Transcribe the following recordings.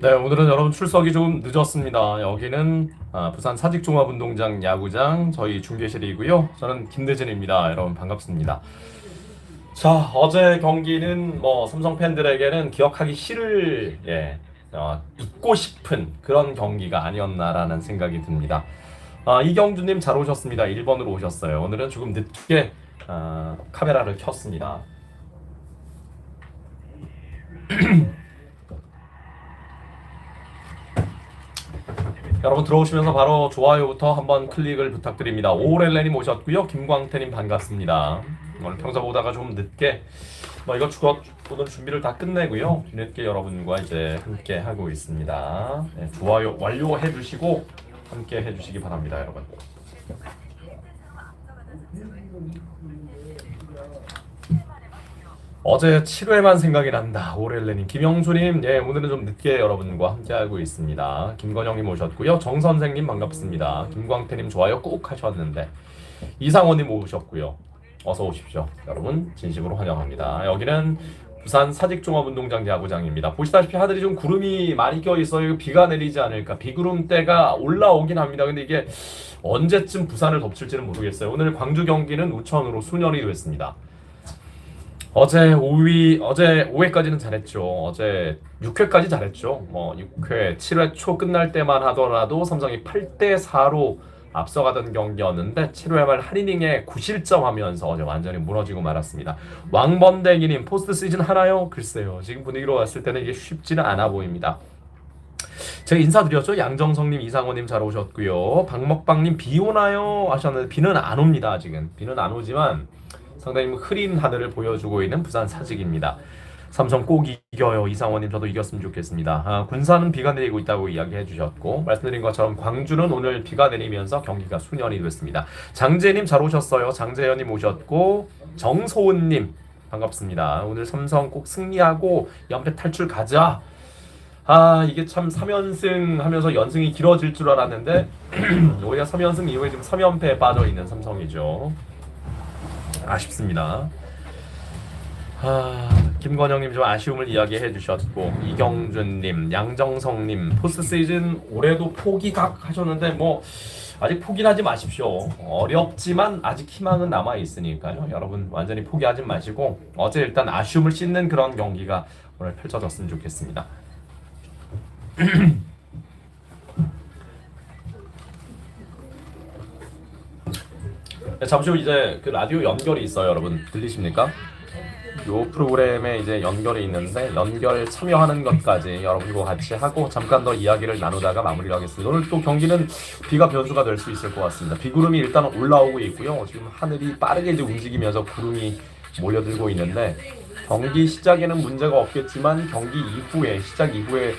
네, 오늘은 여러분 출석이 좀 늦었습니다. 여기는 아, 부산 사직종합운동장 야구장 저희 중계실이고요. 저는 김대진입니다. 여러분 반갑습니다. 자, 어제 경기는 뭐 삼성 팬들에게는 기억하기 싫을 예, 어, 잊고 싶은 그런 경기가 아니었나라는 생각이 듭니다. 아, 이경주님 잘 오셨습니다. 1번으로 오셨어요. 오늘은 조금 늦게 아, 카메라를 켰습니다. 여러분 들어오시면서 바로 좋아요부터 한번 클릭을 부탁드립니다. 오렐레님 오셨고요. 김광태님 반갑습니다. 오늘 평소보다가 좀 늦게 뭐 이거 추가 오늘 준비를 다 끝내고요. 뒤늦게 여러분과 이제 함께 하고 있습니다. 네, 좋아요 완료해 주시고 함께 해주시기 바랍니다, 여러분. 어제 7회만 생각이 난다. 오렐레님, 김영수님, 예, 오늘은 좀 늦게 여러분과 함께하고 있습니다. 김건영님 오셨고요. 정 선생님 반갑습니다. 김광태님 좋아요 꾹 하셨는데 이상원님 오셨고요. 어서 오십시오. 여러분 진심으로 환영합니다. 여기는 부산 사직종합운동장 야구장입니다. 보시다시피 하늘이 좀 구름이 많이 껴 있어요. 비가 내리지 않을까. 비구름대가 올라오긴 합니다. 근데 이게 언제쯤 부산을 덮칠지는 모르겠어요. 오늘 광주 경기는 우천으로 순혈이 됐습니다. 어제 5위, 어제 5회까지는 잘했죠. 어제 6회까지 잘했죠. 뭐 6회, 7회 초 끝날 때만 하더라도 삼성이 8대 4로 앞서가던 경기였는데 7회 말 한이닝에 9실점 하면서 어제 완전히 무너지고 말았습니다. 왕번대기님 포스트 시즌 하나요? 글쎄요. 지금 분위기로 봤을 때는 이게 쉽지는 않아 보입니다. 제가 인사드렸죠. 양정성님, 이상호님 잘 오셨고요. 박먹방님 비 오나요? 하셨는데 비는 안 옵니다. 아직은 비는 안 오지만 상당히 흐린 하늘을 보여주고 있는 부산 사직입니다. 삼성 꼭 이겨요. 이상원님 저도 이겼으면 좋겠습니다. 아, 군산은 비가 내리고 있다고 이야기해 주셨고 말씀드린 것처럼 광주는 오늘 비가 내리면서 경기가 순연이 됐습니다. 장재님 잘 오셨어요. 장재현님 오셨고 정소은님 반갑습니다. 오늘 삼성 꼭 승리하고 연패 탈출 가자. 아 이게 참 3연승 하면서 연승이 길어질 줄 알았는데 오히려 3연승 이후에 지금 3연패에 빠져 있는 삼성이죠. 아쉽습니다. 아, 김건영님 좀 아쉬움을 이야기해 주셨고 이경준님, 양정성님 포스트 시즌 올해도 포기각 하셨는데 뭐 아직 포기하지 마십시오. 어렵지만 아직 희망은 남아 있으니까요. 여러분 완전히 포기하지 마시고 어제 일단 아쉬움을 씻는 그런 경기가 오늘 펼쳐졌으면 좋겠습니다. 네, 잠시 후 이제 그 라디오 연결이 있어요, 여러분 들리십니까? 요 프로그램에 이제 연결이 있는데 연결 참여하는 것까지 여러분과 같이 하고 잠깐 더 이야기를 나누다가 마무리를 하겠습니다. 오늘 또 경기는 비가 변수가 될 수 있을 것 같습니다. 비구름이 일단 올라오고 있고요. 지금 하늘이 빠르게 이제 움직이면서 구름이 몰려들고 있는데 경기 시작에는 문제가 없겠지만 경기 이후에 시작 이후에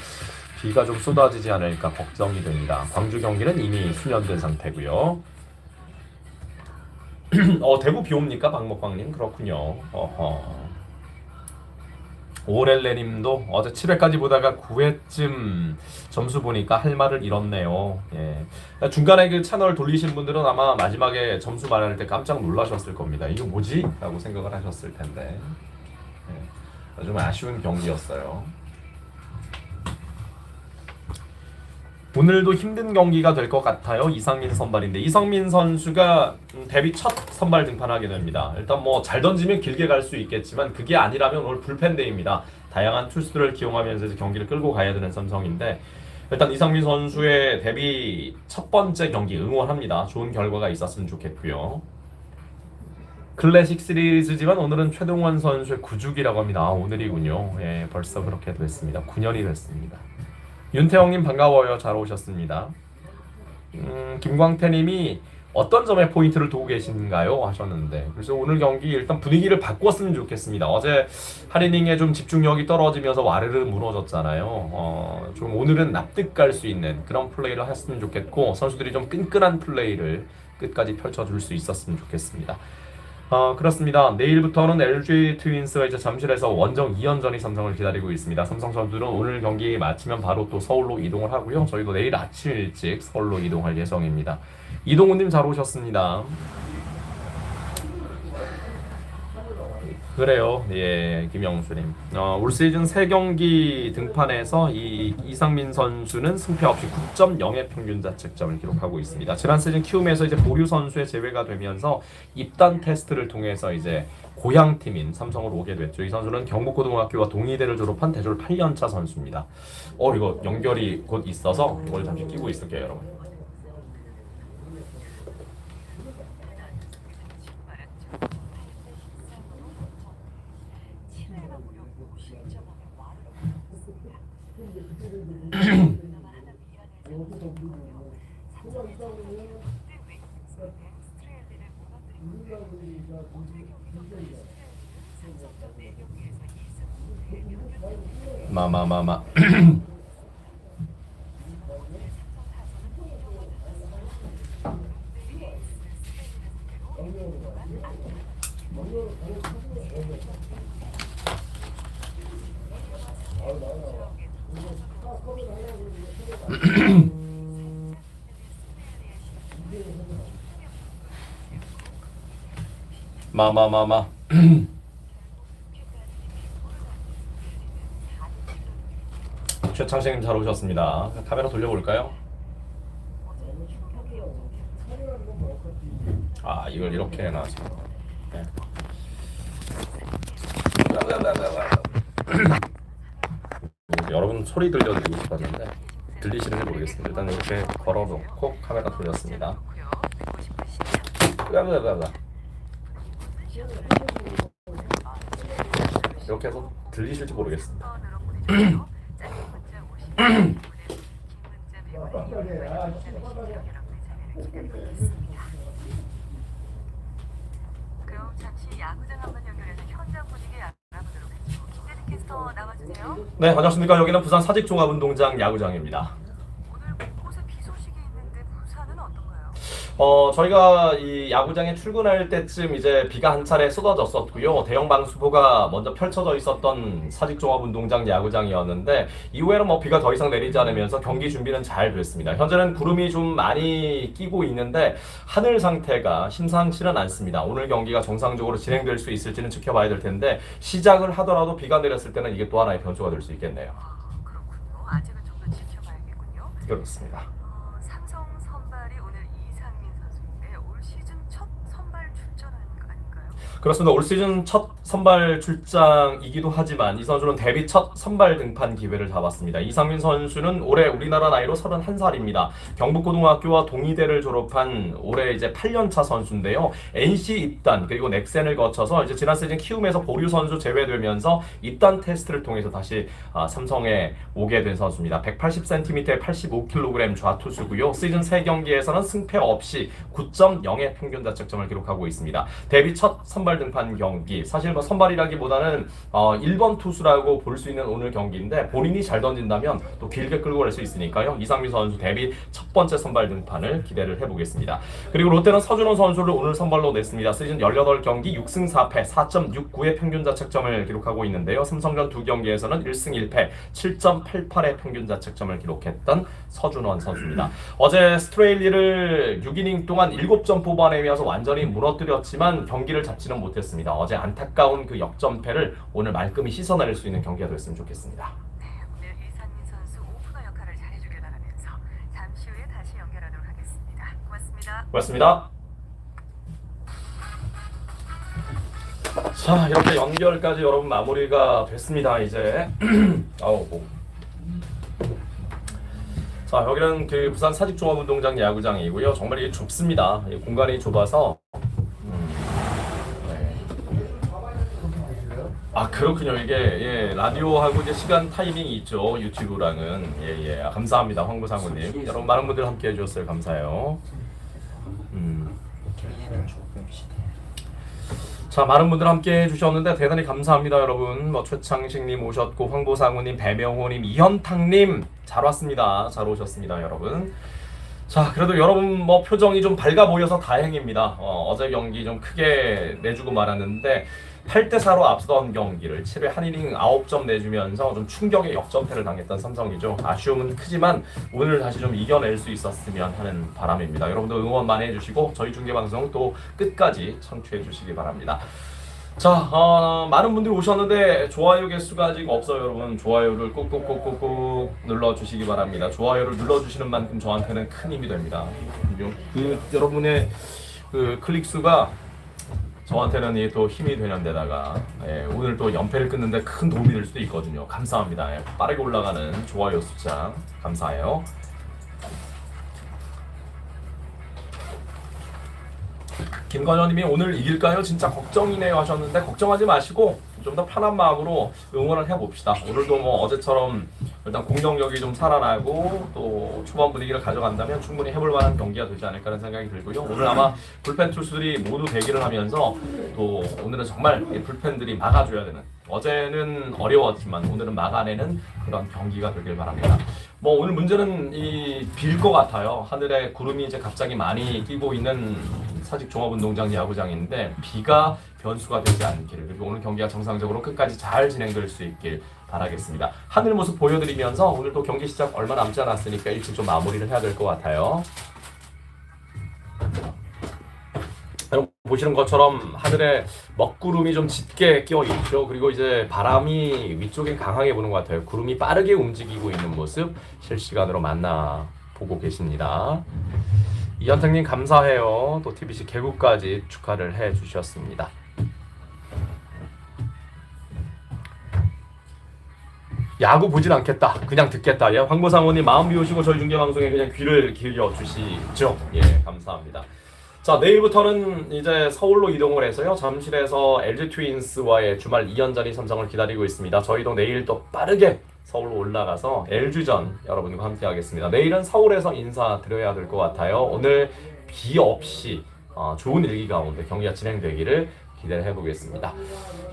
비가 좀 쏟아지지 않을까 걱정이 됩니다. 광주 경기는 이미 수년된 상태고요. 어 대구 비 옵니까 박먹광님 그렇군요. 어허. 오렐레님도 어제 7회까지 보다가 9회쯤 점수 보니까 할 말을 잃었네요. 예. 중간에 그 채널 돌리신 분들은 아마 마지막에 점수 말할 때 깜짝 놀라셨을 겁니다. 이거 뭐지? 라고 생각을 하셨을 텐데. 예. 좀 아쉬운 경기였어요. 오늘도 힘든 경기가 될 것 같아요. 이상민 선발인데 이성민 선수가 음, 데뷔 첫 선발 등판하게 됩니다. 일단 뭐 잘 던지면 길게 갈 수 있겠지만 그게 아니라면 오늘 불펜데이입니다. 다양한 투수들을 기용하면서 경기를 끌고 가야 되는 삼성인데 일단 이상민 선수의 데뷔 첫 번째 경기 응원합니다. 좋은 결과가 있었으면 좋겠고요. 클래식 시리즈지만 오늘은 최동원 선수의 구죽이라고 합니다. 아, 오늘이군요. 예, 벌써 그렇게 됐습니다. 9년이 됐습니다. 윤태영님 반가워요. 잘 오셨습니다. 음, 김광태님이 어떤 점에 포인트를 두고 계신가요? 하셨는데 그래서 오늘 경기 일단 분위기를 바꿨으면 좋겠습니다. 어제 하리닝에 좀 집중력이 떨어지면서 와르르 무너졌잖아요. 어, 좀 오늘은 납득 갈수 있는 그런 플레이를 했으면 좋겠고 선수들이 좀 끈끈한 플레이를 끝까지 펼쳐줄 수 있었으면 좋겠습니다. 어, 그렇습니다. 내일부터는 LG 트윈스가 이제 잠실에서 원정 2연전이 삼성을 기다리고 있습니다. 삼성 선수들은 오늘 경기 마치면 바로 또 서울로 이동을 하고요. 저희도 내일 아침 일찍 서울로 이동할 예정입니다. 이동훈님 잘 오셨습니다. 그래요. 예, 김영수님. 어, 올 시즌 세 경기 등판에서 이 이상민 선수는 승패 없이 9.0의 평균 자책점을 기록하고 있습니다. 지난 시즌 키움에서 이제 보류 선수의 제외가 되면서 입단 테스트를 통해서 이제 고향 팀인 삼성으로 오게 됐죠. 이 선수는 경북고등학교와 동의대를 졸업한 대졸 8년차 선수입니다. 어, 이거 연결이 곧 있어서 이걸 잠시 끼고 있을게요, 여러분. 마마마마. 마마마마. 최창식님 잘 오셨습니다. 카메라 돌려볼까요? 아 이걸 이렇게 해놔서. 네. 여러분 소리 들려드리고 싶었는데 들리시는지 모르겠습니다. 일단 이렇게 걸어놓고 카메라 돌렸습니다. 이렇게 해서 들리실지 모르겠습니다. 그럼 잠시 야구장 한번 연결해서 현장 분위기 알아보도록 하죠. 김대리 캐스터 나와주세요. 네 안녕하십니까 여기는 부산 사직종합운동장 야구장입니다. 오늘 곳곳에 비 소식이 있는데 부산은 어떤가요? 어 저희가 이 야구장에 출근할 때쯤 이제 비가 한 차례 쏟아졌었고요. 대형 방수포가 먼저 펼쳐져 있었던 사직종합운동장 야구장이었는데 이후에는 뭐 비가 더 이상 내리지 않으면서 경기 준비는 잘 됐습니다. 현재는 구름이 좀 많이 끼고 있는데 하늘 상태가 심상치는 않습니다. 오늘 경기가 정상적으로 진행될 수 있을지는 지켜봐야 될 텐데 시작을 하더라도 비가 내렸을 때는 이게 또 하나의 변수가 될 수 있겠네요. 아, 그렇군요. 아직은 좀 더 지켜봐야겠군요. 그렇습니다 어, 삼성 선발이 오늘 이상민 선수인데 올 시즌 첫 선발 출전하는 거 아닌가요? 그렇습니다. 올 시즌 첫 선발 출장이기도 하지만 이 선수는 데뷔 첫 선발 등판 기회를 잡았습니다. 이상민 선수는 올해 우리나라 나이로 31살입니다. 경북고등학교와 동의대를 졸업한 올해 이제 8년차 선수인데요. NC 입단 그리고 넥센을 거쳐서 이제 지난 시즌 키움에서 보류 선수 제외되면서 입단 테스트를 통해서 다시 아, 삼성에 오게 된 선수입니다. 180cm에 85kg 좌투수고요. 시즌 3경기에서는 승패 없이 9.0의 평균 자책점을 기록하고 있습니다. 데뷔 첫 선발 등판 경기 사실 뭐 선발이라기보다는 어, 1번 투수라고 볼 수 있는 오늘 경기인데 본인이 잘 던진다면 또 길게 끌고 갈 수 있으니까요. 이상민 선수 데뷔 첫 번째 선발 등판을 기대를 해보겠습니다. 그리고 롯데는 서준호 선수를 오늘 선발로 냈습니다. 시즌 18경기 6승 4패 4.69의 평균 자책점을 기록하고 있는데요. 삼성전 두 경기에서는 1승 1패 7.88의 평균 자책점을 기록했던 서준원 선수입니다. 어제 스트레일리를 6이닝 동안 7점 뽑아내면서 완전히 무너뜨렸지만 경기를 잡지는 못했습니다. 어제 안타까운 그 역전패를 오늘 말끔히 씻어낼 수 있는 경기가 됐으면 좋겠습니다. 네, 오늘 이상민 선수 오프너 역할을 잘해주길 바라면서 잠시 후에 다시 연결하도록 하겠습니다. 고맙습니다. 고맙습니다. 자 이렇게 연결까지 여러분 마무리가 됐습니다 이제 아우 뭐. 자 여기는 그 부산 사직종합운동장 야구장이고요 정말 이게 좁습니다 이 공간이 좁아서 아 그렇군요. 이게 예, 라디오하고 이제 시간 타이밍이 있죠. 유튜브랑은. 예예. 감사합니다 황구상우님. 여러분 많은 분들 함께 해 주셨어요. 감사해요. 음. 자 많은 분들 함께 해 주셨는데 대단히 감사합니다 여러분. 뭐 최창식님 오셨고 황보상우님 배명호님 이현탁님. 잘 왔습니다. 잘 오셨습니다 여러분. 자 그래도 여러분 뭐 표정이 좀 밝아 보여서 다행입니다. 어, 어제 경기 좀 크게 내주고 말았는데 8대 4로 앞서던 경기를 7회 한 이닝 9점 내주면서 좀 충격의 역전패를 당했던 삼성이죠. 아쉬움은 크지만 오늘 다시 좀 이겨낼 수 있었으면 하는 바람입니다. 여러분도 응원 많이 해주시고 저희 중계 방송 또 끝까지 청취해 주시기 바랍니다. 자, 어, 많은 분들이 오셨는데 좋아요 개수가 아직 없어요, 여러분. 좋아요를 꾹꾹꾹꾹꾹 눌러주시기 바랍니다. 좋아요를 눌러주시는 만큼 저한테는 큰 힘이 됩니다. 그 여러분의 그 클릭 수가 저한테는 이게 또 힘이 되는 데다가 예, 오늘 또 연패를 끊는데 큰 도움이 될 수도 있거든요. 감사합니다. 예, 빠르게 올라가는 좋아요 숫자 감사해요. 김건현님이 오늘 이길까요? 진짜 걱정이네요 하셨는데 걱정하지 마시고 좀 더 편한 마음으로 응원을 해봅시다. 오늘도 뭐 어제처럼 일단 공격력이 좀 살아나고 또 초반 분위기를 가져간다면 충분히 해볼 만한 경기가 되지 않을까라는 생각이 들고요. 오늘 아마 불펜 투수들이 모두 대기를 하면서 또 오늘은 정말 이 불펜들이 막아줘야 되는 어제는 어려웠지만 오늘은 막아내는 그런 경기가 되길 바랍니다. 뭐 오늘 문제는 이 빌 것 같아요. 하늘에 구름이 이제 갑자기 많이 끼고 있는 사직 종합운동장 야구장인데 비가 변수가 되지 않기를 그리고 오늘 경기가 정상적으로 끝까지 잘 진행될 수 있길 바라겠습니다. 하늘 모습 보여드리면서 오늘 또 경기 시작 얼마 남지 않았으니까 일찍 좀 마무리를 해야 될 것 같아요. 보시는 것처럼 하늘에 먹구름이 좀 짙게 끼어 있죠. 그리고 이제 바람이 위쪽에 강하게 부는 것 같아요. 구름이 빠르게 움직이고 있는 모습 실시간으로 만나 보고 계십니다. 이현택님 감사해요. 또 TBC 개국까지 축하를 해 주셨습니다. 야구 보진 않겠다. 그냥 듣겠다. 예, 황보상원님 마음 비우시고 저희 중계 방송에 그냥 귀를 기울여 주시죠. 예, 감사합니다. 자, 내일부터는 이제 서울로 이동을 해서요. 잠실에서 LG 트윈스와의 주말 2연전이 선정을 기다리고 있습니다. 저희도 내일 또 빠르게 서울로 올라가서 LG전 여러분과 함께 하겠습니다. 내일은 서울에서 인사드려야 될 것 같아요. 오늘 비 없이 어, 좋은 일기 가운데 경기가 진행되기를 기대를 해보겠습니다.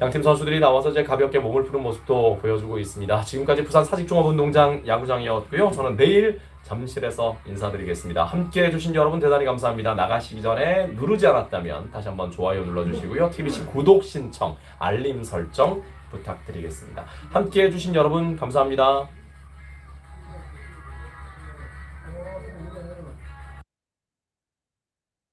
양팀 선수들이 나와서 이제 가볍게 몸을 푸는 모습도 보여주고 있습니다. 지금까지 부산 사직종합운동장 야구장이었고요. 저는 내일 잠실에서 인사드리겠습니다. 함께 해주신 여러분 대단히 감사합니다. 나가시기 전에 누르지 않았다면 다시 한번 좋아요 눌러주시고요. TBC 구독 신청, 알림 설정 부탁드리겠습니다. 함께 해주신 여러분 감사합니다.